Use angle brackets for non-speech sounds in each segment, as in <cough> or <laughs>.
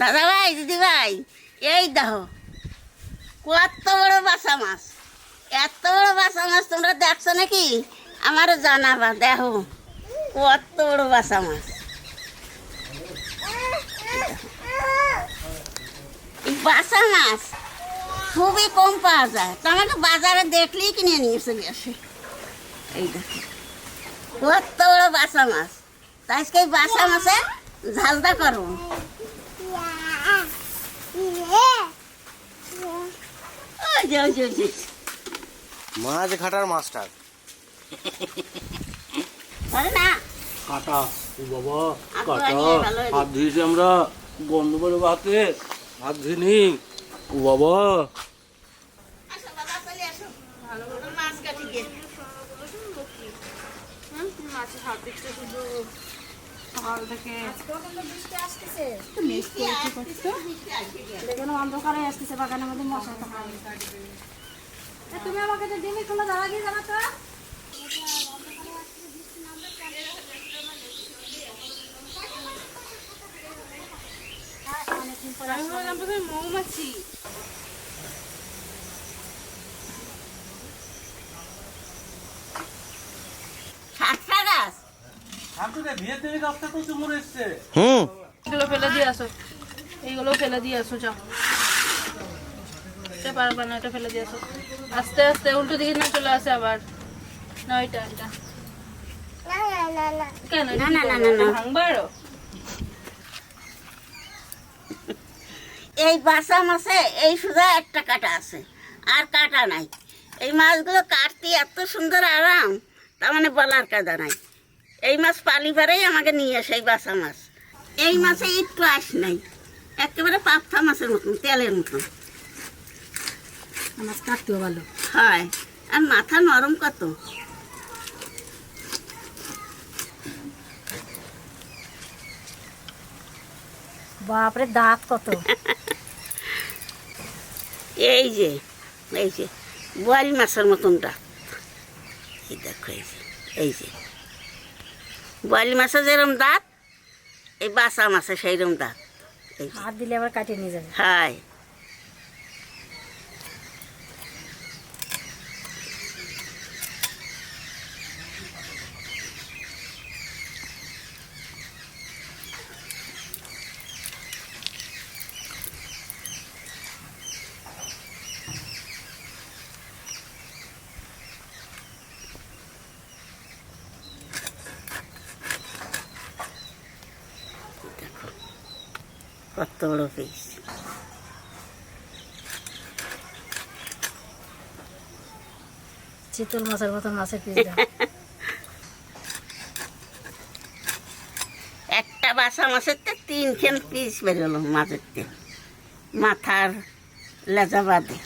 দাদা ভাই, দিদি ভাই, এই দেখো, কত বড় বাসা মাছ, এত বড় বাসা মাছ তোমরা দেখছ নাকি? আমারও জানাবা দেখো, কত বড় বাসা মাছ। বাসা মাছ খুবই কম পাওয়া যায়। তো আমাকে বাজারে দেখলেই কিনে নিয়ে চলে আসে। এই দেখো, কত বড় বাসা মাছ। আজকে বাসা মাছে ঝালদা করব। মাছ ঘাটার মাস্টার। কাটা ও বাবা হাত কাটা। ধোয়া হাত ধুয়েছি আমরা বন্ধ করে হাতে। হাত ধুইনি ও বাবা। বাবা চলে আসো ভালো করে মাছ কাটি হাত দিচ্ছে শুধু সকাল থেকে। দেখুন অন্ধকারে আসতেছে বাগানের মধ্যে মশা তো তুমি আমাকে যে ডিমি খোলা দাঁড়া দিয়ে জানা তো প্রথমে মৌমাছি। হুম। এগুলো ফেলে দিয়ে আসো। এইগুলো ফেলে দিয়ে আসো যাও। এটা পারবে না এটা ফেলে দিয়ে আসো। আস্তে আস্তে উল্টো দিকে না চলে আসে আবার। না এটা এটা। কেন না, না, না, না, না। ভাঙবা আরও এই বাসা মাছে এই সুদা একটা কাটা আছে আর কাটা নাই। এই মাছগুলো কাটতে এত সুন্দর আরাম তার মানে বলার কাদা নাই। এই মাছ পালি পারেই আমাকে নিয়ে আসে এই বাসা মাছ। এই মাছে একটু আস নাই একেবারে পাপথা মাছের মতন তেলের মতন। মাছ কাটতেও ভালো। হয় আর মাথা নরম কত? বাপরে দাঁত কত? <laughs> এই যে এই যে বোয়ালি মাছের মতন এই দেখো এই যে এই যে। বোয়ালি মাছের যেরকম দাঁত এই বাসা মাছের সেইরকম দাঁত। এই হাত দিলে আবার কাটিয়ে নিয়ে যাবে। হাই দেখো বড় পিস চিতল মাছের মতন মাছের পিস একটা বাসা মাছের তো তিনখান পিস বেরোলো মাছের মাথার লেজা বাদে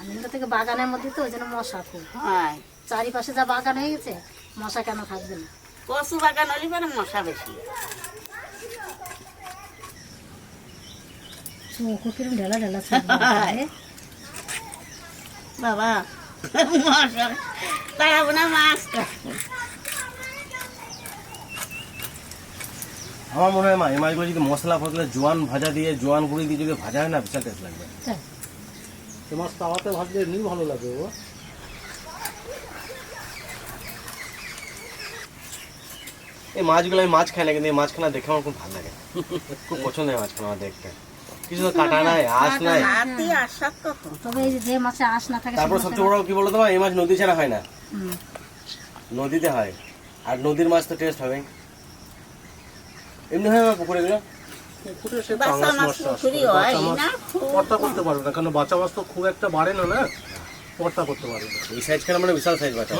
আনন্দ থেকে বাগানের মধ্যে তো ওই জন্য মশা খুব হয়? চারিপাশে যা বাগান হয়ে গেছে মশা কেন থাকবে না? কচু বাগান হলে পরে মশা বেশি। বাবা মশা তাড়াবো না মাছ। আমার মনে হয় মা এই মাছগুলো যদি মশলা ফসলা জোয়ান ভাজা দিয়ে জোয়ান গুঁড়ি দিয়ে যদি ভাজা হয় না বিশাল টেস্ট লাগবে। সে মাছ তাওয়াতে ভাজলে এমনি ভালো লাগবে ও। এই মাছগুলো আমি মাছ খাই না কিন্তু এই মাছখানা দেখে আমার খুব ভালো লাগে। খুব পছন্দ হয় মাছখানা আমার দেখতে। কিছু তো কাটা নাই আঁশ নাই। হাতি আসার কত তবে এই যে যে মাছে আঁশ না থাকে তারপর সবচেয়ে বড় কি বলতো এই মাছ নদী ছাড়া হয় না। নদীতে হয়। আর নদীর মাছ তো টেস্ট হবে। এমনি হয় আমার পুকুরে গুলো। হয় পর্তা করতে পারবে না কারণ বাচ্চা মাছ তো খুব একটা বাড়ে না না? পর্তা করতে পারবে না। এই সাইজ খানা মানে বিশাল সাইজ বাচ্চা।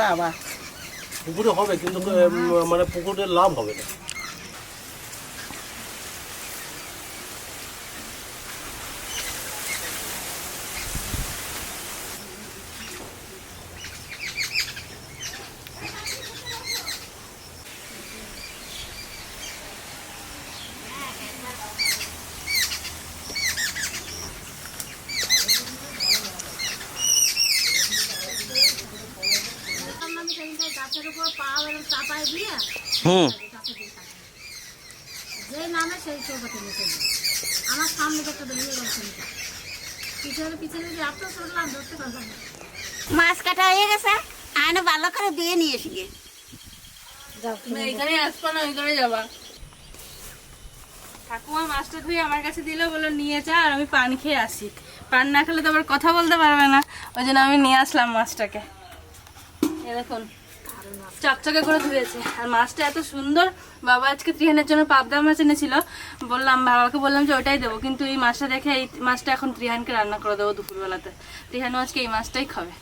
বাবা। পুকুরে হবে কিন্তু মানে পুকুরে লাভ হবে না। হুম। কাছে দিয়ে থাকে যে নামে সেই চৌকাতে নিচে যায়। আমার সামনে তো বেরিয়ে গেছে পিছনে পিছনে যে এত চললাম ধরতে পারলাম মাছ কাটা হয়ে গেছে। আয়না ভালো করে দিয়ে নিয়ে এসি গে যাও আসব না ওইখানে যাবা। ঠাকুমা মাছটা ধুয়ে আমার কাছে দিল বলল নিয়ে যা আর আমি পান খেয়ে আসি। পান না খেলে তো আবার কথা বলতে পারবে না। ওই জন্য আমি নিয়ে আসলাম মাছটাকে। এ দেখুন। চকচকে করে ধুয়েছে। আর মাছটা এত সুন্দর। বাবা আজকে ত্রিহানের জন্য পাবদা মাছ এনেছিল। বললাম বাবাকে বললাম যে ওটাই দেবো। কিন্তু এই মাছটা দেখে এই মাছটা এখন ত্রিহানকে রান্না করে দেবো দুপুরবেলাতে। ত্রিহানও আজকে এই মাছটাই খাবে।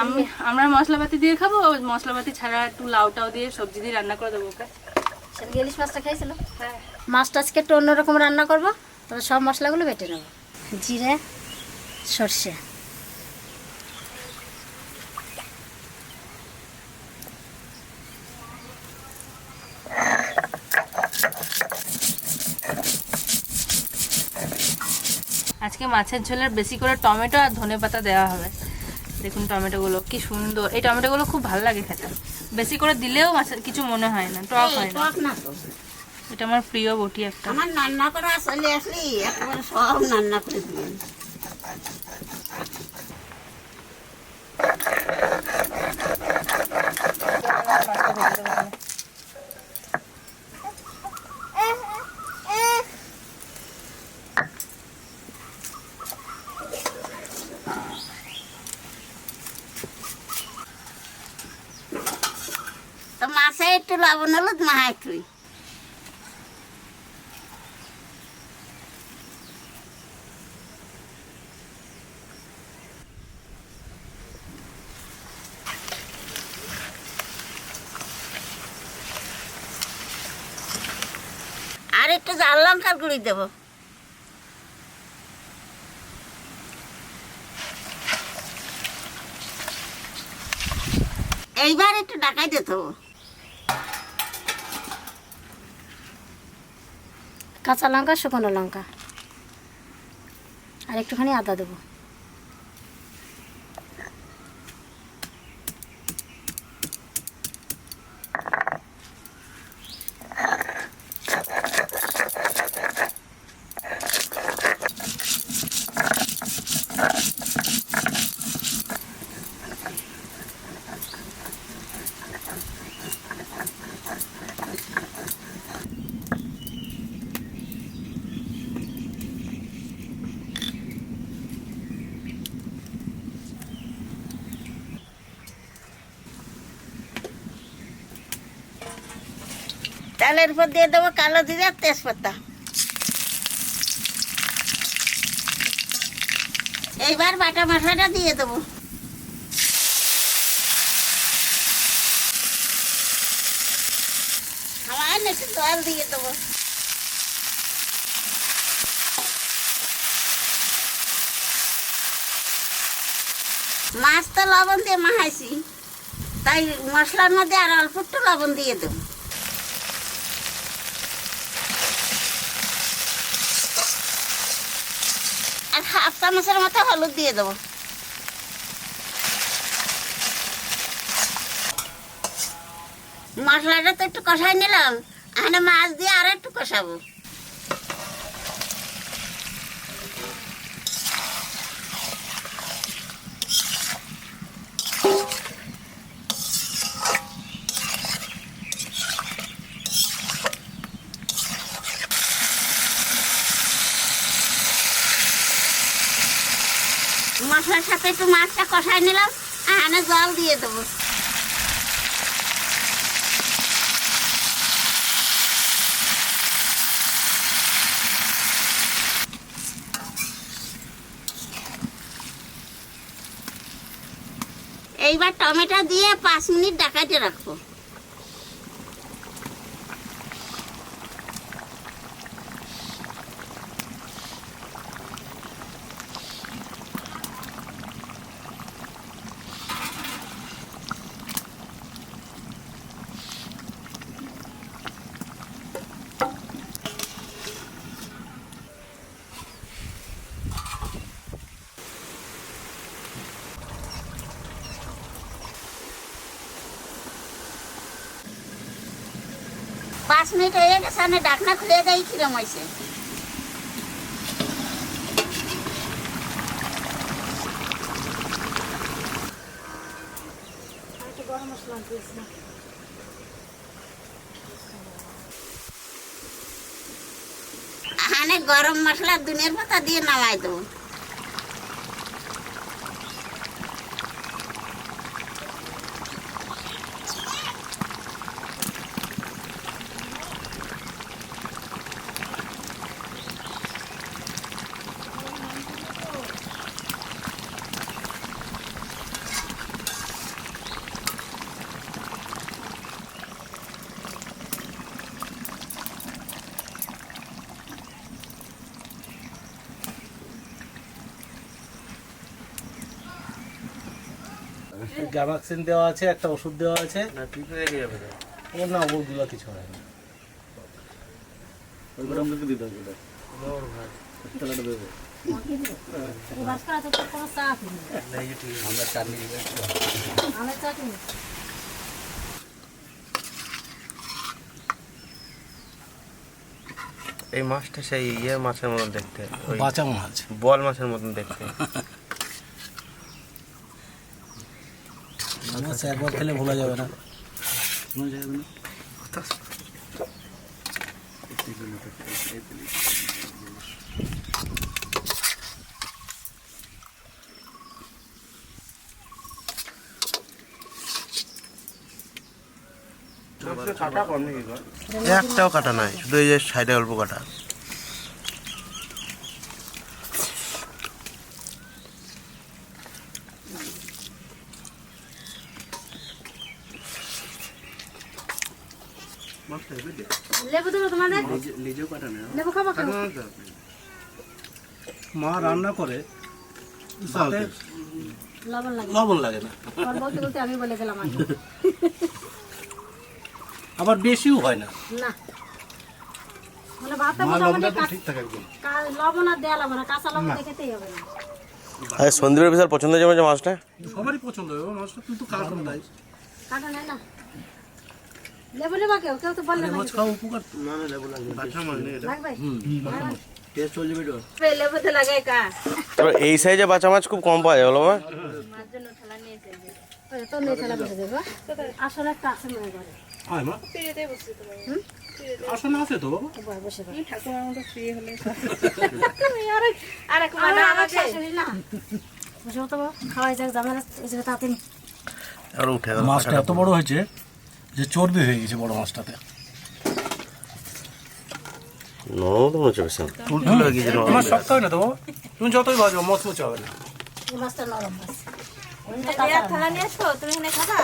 আমি আমরা মশলাপাতি দিয়ে খাব মশলাপাতি ছাড়া একটু লাউটাও দিয়ে সবজি দিয়ে রান্না করে দেবো ওকে। ইলিশ মাছটা খাইছিল? হ্যাঁ। মাছটা আজকে একটু অন্যরকম রান্না করব তবে সব মশলাগুলো বেটে নেব। জিরে সর্ষে। আজকে মাছের ঝোলের বেশি করে টমেটো আর ধনে পাতা দেওয়া হবে। দেখুন টমেটোগুলো কি সুন্দর। এই টমেটোগুলো খুব ভালো লাগে খেতে। বেশি করে দিলেও মাছের কিছু মনে হয় না টক হয় না। এটা আমার প্রিয় বটি একটা। আমার রান্না করা আসলে আসলে একবার সব রান্না করে দিয়ে তো মাছে একটু লবণ হলুদ মাহাই তুই। আর একটু জাল লঙ্কার গুঁড়ি দেবো। এইবার একটু ডাকাই দিতে হবে কাঁচা লঙ্কা শুকনো লঙ্কা। আর একটুখানি আদা দেবো। তেলের উপর দিয়ে দেবো কালো জিরে, তেজপাতা। এইবার বাটা মশলাটা দিয়ে দেবো। দিয়ে দেবো। মাছ তো লবণ দিয়ে মাহাইছি তাই মশলার মধ্যে আর অল্প একটু লবণ দিয়ে দেবো আর হাফ চামচের মতো হলুদ দিয়ে দেবো। মশলাটা তো একটু কষাই নিলাম এখানে মাছ দিয়ে আরও একটু কষাবো মশলার সাথে কষাই নিলাম এখানে জল দিয়ে দেবো। এইবার টমেটো দিয়ে পাঁচ মিনিট ডাকাইতে রাখব। ডাকনা গরম মশলা দিয়েছি গরম মশলা দুনিয়ার পাতা দিয়ে নামাই দেবো। গ্যামাক্সিন দেওয়া আছে একটা ওষুধ দেওয়া আছে। না পিঁপড়ে যাবে না ওগুলো কিছু হয় না। ওইগুলো আমাকে দিতে হবে ভাই। তালাটা দেবে। এই মাছটা সেই ইয়ে মাছের মতন দেখতে। ওই বাঁচা মাছ। বল মাছের মতন দেখতে। <laughs> মাছ একবার খেলে ভোলা যাবে না। একটাও কাটা নাই, শুধু এই যে সাইডে অল্প কাটা। লেবু দেবো তোমাদের? নিজেও কাটা লেবু খাব মা রান্না করে লবণ লাগে। না। আর বলতে বলতে আমি বলে গেলাম আবার বেশিও হয় না। না। মানে সন্দীপের বিশাল পছন্দ হয়েছে মাছটা? সবারই পছন্দ হবে মাছটা কিন্তু কাটুন তাই। কাটা নেই না? লেবু নেবা কেউ? কেউ তো বললে না মাছ খাওয়া উপকার না না লেবু লাগবে কাঁচা মাছ নেই এটা লাগবে টেস্ট চলে যাবে তো লেবুতে লাগাই কা। তবে এই সাইজে বাচ্চা মাছ খুব কম পাওয়া যায় বলো মা। জন্য ঠেলা তো নেই ফেলা বসে দেবো আসলে একটা আছে মনে করে আয় মা। ফিরেতেই বসছি তোমার আসলে আছে তো বাবা। বসে বয়। ঠাকুমার মতো ফ্রি হলে তুমি আরেক আর এক আমার মাদা আরেক আমাকে। শাশুড়ি না। বসে তো খাওয়াই যাক এই আর উঠে মাছটা এত বড় হয়েছে যে চর্বি হয়ে গেছে বড় মাছটাতে। নরম তো মনে হচ্ছে বিশাল তুলতুল হয়ে গিয়েছে নরম মাছ শক্ত হয় না তো তুমি যতই মচমচে হবে না। এই মাছটা নরম মাছ। দেয়ার থালা নিয়ে আসো তুমি এখানে খাবা?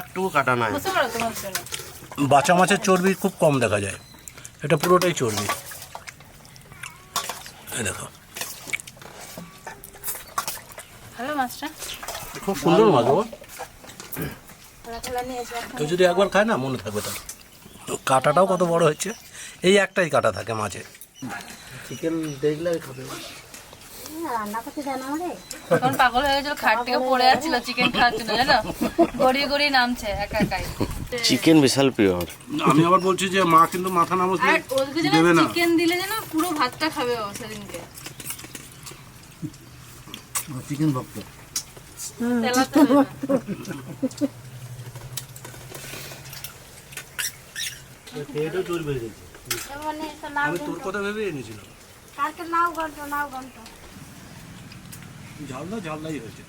একটু কাটা নাই। তোমার মাছের চর্বি খুব কম দেখা যায়। এটা পুরোটাই চর্বি। এই দেখো। খুব সুন্দর মাছ বাবা থালা থালা নিয়ে এসো কেউ যদি একবার খায় না মনে থাকবে তার। কাটাটাও কত বড় হচ্ছে? এই একটাই কাটা থাকে মাঝে। চিকেন দেখলে খাবে রান্না করতে জানো তখন পাগল হয়ে গেছিল খাট থেকে পড়ে যাচ্ছিল চিকেন খাওয়ার জন্য জানো? গড়িয়ে গড়িয়ে নামছে একা একাই। চিকেন বিশাল প্রিয় আমি আবার বলছি যে মা কিন্তু মাথা দেবে না। চিকেন দিলে যেন পুরো ভাতটা খাবে ও সেদিনকে। চিকেন ভক্ত হবে না। পেটও গেছে। মানে আমি তোর কথা ভেবে এনেছিলাম। কালকে নাও ঘন্ট নাও গন্ট ঝালদা ঝালদাই হয়েছে।